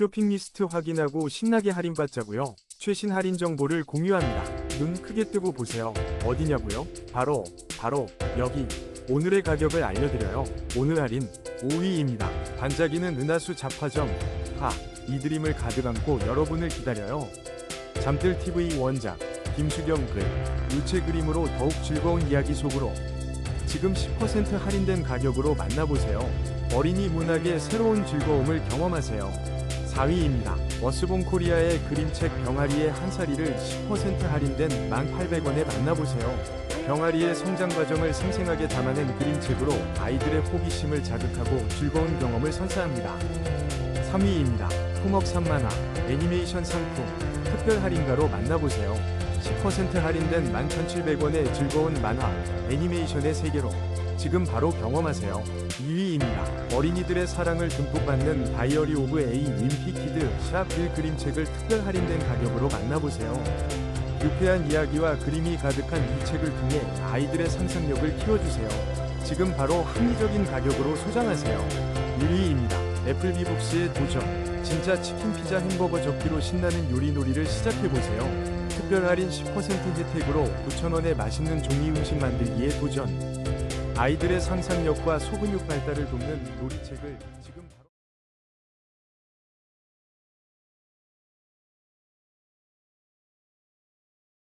쇼핑 리스트 확인하고 신나게 할인받자고요. 최신 할인 정보를 공유합니다. 눈 크게 뜨고 보세요. 어디냐고요? 바로 바로 여기 오늘의 가격을 알려드려요. 오늘 할인 5위입니다. 반짝이는 은하수 잡화점 하 이드림을 가득 안고 여러분을 기다려요. 잠들 TV 원작 김수경 글 유체 그림으로 더욱 즐거운 이야기 속으로 지금 10% 할인된 가격으로 만나보세요. 어린이 문학의 새로운 즐거움을 경험하세요. 4위입니다. 워스본 코리아의 그림책 병아리의 한 사리를 10% 할인된 1,800원에 만나보세요. 병아리의 성장 과정을 생생하게 담아낸 그림책으로 아이들의 호기심을 자극하고 즐거운 경험을 선사합니다. 3위입니다. 토먹 3만화 애니메이션 상품 특별 할인가로 만나보세요. 10% 할인된 11,700원의 즐거운 만화 애니메이션의 세계로 지금 바로 경험하세요. 2위입니다. 어린이들의 사랑을 듬뿍 받는 다이어리 오브 에이 윈피 키드 샵1 그림책을 특별 할인된 가격으로 만나보세요. 유쾌한 이야기와 그림이 가득한 이 책을 통해 아이들의 상상력을 키워주세요. 지금 바로 합리적인 가격으로 소장하세요. 1위입니다. 애플비북스의 도전. 진짜 치킨 피자 햄버거 접기로 신나는 요리 놀이를 시작해보세요. 특별 할인 10% 혜택으로 9,000원에 맛있는 종이 음식 만들기에 도전. 아이들의 상상력과 소근육 발달을 돕는 놀이책을 지금